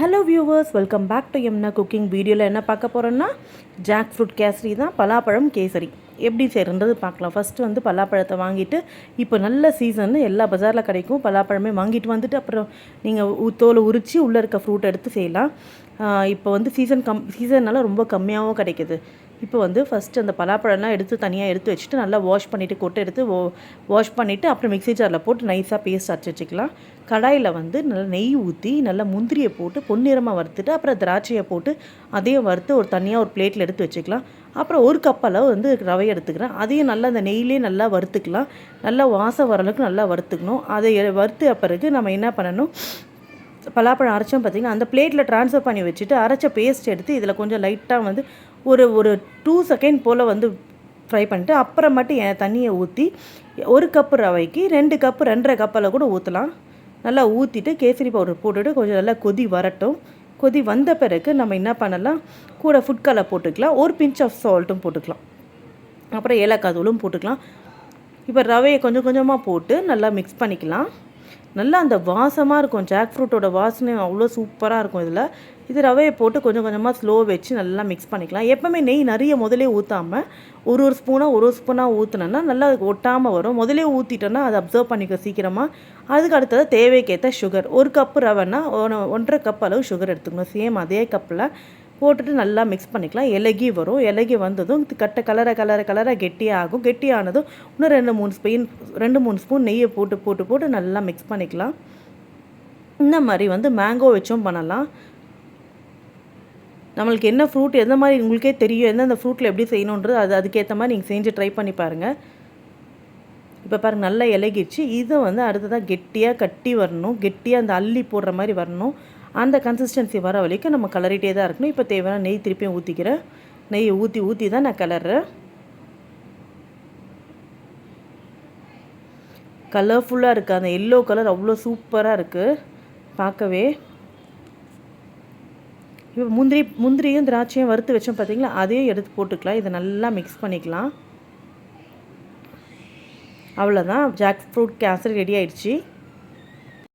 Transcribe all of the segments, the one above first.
Hello viewers welcome back to எம்னா cooking வீடியோவில் என்ன பார்க்க போகிறோன்னா ஜாக் ஃப்ரூட் கேசரி தான் பலாப்பழம் கேசரி. எப்படி செய்கிறன்றது பார்க்கலாம். ஃபஸ்ட்டு வந்து பலாப்பழத்தை வாங்கிட்டு இப்போ நல்ல சீசன் எல்லா பஜாரில் கிடைக்கும். பலாப்பழமே வாங்கிட்டு வந்துட்டு அப்புறம் நீங்கள் தோலை உரித்து உள்ளே இருக்க ஃப்ரூட் எடுத்து செய்யலாம். இப்போ வந்து சீசன் கம் சீசன்னால் ரொம்ப கம்மியாகவும் கிடைக்குது. இப்போ வந்து ஃபஸ்ட்டு அந்த பலாப்பழம்லாம் எடுத்து தனியாக எடுத்து வச்சுட்டு நல்லா வாஷ் பண்ணிவிட்டு கொட்டை எடுத்து வாஷ் பண்ணிவிட்டு அப்புறம் மிக்ஸி ஜாரில் போட்டு நைஸாக பேஸ்ட் அரைச்சி வச்சுக்கலாம். கடாயில் வந்து நல்லா நெய் ஊற்றி நல்லா முந்திரியை போட்டு பொன்னிறமாக வறுத்துட்டு அப்புறம் திராட்சையை போட்டு அதையும் வறுத்து ஒரு தனியாக ஒரு பிளேட்டில் எடுத்து வச்சுக்கலாம். அப்புறம் ஒரு கப் அளவு வந்து ரவை எடுத்துக்கிறேன். அதையும் நல்லா அந்த நெய்லேயே நல்லா வறுத்துக்கலாம். நல்லா வாசம் வர அளவுக்கு நல்லா வறுத்துக்கணும். அதை வறுத்த பிறகு நம்ம என்ன பண்ணணும்? பலாப்பழம் அரைச்சோம் பார்த்திங்கன்னா அந்த பிளேட்டில் ட்ரான்ஸ்ஃபர் பண்ணி வச்சுட்டு அரைச்ச பேஸ்ட் எடுத்து இதில் கொஞ்சம் லைட்டாக வந்து ஒரு ஒரு டூ செகண்ட் போல் வந்து ஃப்ரை பண்ணிட்டு அப்புறமேட்டு என் தண்ணியை ஊற்றி ஒரு கப்பு ரவைக்கு ரெண்டு கப்பு ரெண்டரை கப்பில் கூட ஊற்றலாம் நல்லா ஊற்றிட்டு கேசரி பவுடர் போட்டுட்டு கொஞ்சம் நல்லா கொதி வரட்டும். கொதி வந்த பிறகு நம்ம என்ன பண்ணலாம்? கூட ஃபுட் கலர் போட்டுக்கலாம். ஒரு பிஞ்ச் ஆஃப் சால்ட்டும் போட்டுக்கலாம். அப்புறம் ஏலக்காய் தூளும் போட்டுக்கலாம். இப்போ ரவையை கொஞ்சம் கொஞ்சமாக போட்டு நல்லா மிக்ஸ் பண்ணிக்கலாம். நல்லா அந்த வாசமாக இருக்கும். ஜாக் ஃப்ரூட்டோட வாசனை அவ்வளோ சூப்பராக இருக்கும் இதில். இது ரவையை போட்டு கொஞ்சம் கொஞ்சமாக ஸ்லோ வச்சு நல்லா மிக்ஸ் பண்ணிக்கலாம். எப்போவுமே நெய் நிறைய முதலே ஊற்றாமல் ஒரு ஒரு ஸ்பூனாக ஒரு ஒரு ஸ்பூனாக ஊற்றினோன்னா நல்லா ஒட்டாமல் வரும். முதலே ஊற்றிட்டோன்னா அதை அப்சர்வ் பண்ணிக்க சீக்கிரமாக அதுக்கு அடுத்தது தேவைக்கேற்ற சுகர் ஒரு கப்பு ரவைன்னா ஒன்றரை கப் அளவு சுகர் எடுத்துக்கணும். சேம் அதே கப்பில் போட்டுட்டு நல்லா மிக்ஸ் பண்ணிக்கலாம். இலகி வரும். இலகி வந்ததும் கட்ட கலரை கலரை கலராக கெட்டியாகும். கெட்டியானதும் இன்னும் ரெண்டு மூணு ஸ்பூன் ரெண்டு மூணு ஸ்பூன் நெய்யை போட்டு போட்டு போட்டு நல்லா மிக்ஸ் பண்ணிக்கலாம். இந்த மாதிரி வந்து மேங்கோ வச்சும் பண்ணலாம். நம்மளுக்கு என்ன ஃப்ரூட் எந்த மாதிரி உங்களுக்கே தெரியும் எந்தெந்த ஃப்ரூட்டில் எப்படி செய்யணுன்றது அது அதுக்கேற்ற மாதிரி நீங்கள் செஞ்சு ட்ரை பண்ணி பாருங்கள் இப்போ பாருங்கள் நல்லா இலகிடுச்சு. இதை வந்து அடுத்ததாக கெட்டியாக கட்டி வரணும். கெட்டியாக அந்த அள்ளி போடுற மாதிரி வரணும். அந்த கன்சிஸ்டன்சி வர வரைக்கும் நம்ம கலரிட்டே தான் இருக்கணும். இப்போ தேவையான நெய் திருப்பியும் ஊற்றிக்கிறேன் நெய்யை ஊற்றி ஊற்றி தான் நான் கலர்றேன். கலர்ஃபுல்லாக இருக்குது அந்த எல்லோ கலர் அவ்வளோ சூப்பராக இருக்குது பார்க்கவே. இப்போ முந்திரி முந்திரியும் திராட்சையும் வறுத்து வச்சோம் பார்த்தீங்களா அதையும் எடுத்து போட்டுக்கலாம். இதை நல்லா மிக்ஸ் பண்ணிக்கலாம். அவ்வளோதான். ஜாக் ஃப்ரூட் கேசரி ரெடி ஆயிடுச்சு.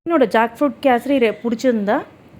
என்னோடய ஜாக் ஃப்ரூட் கேசரி பிடிச்சிருந்தா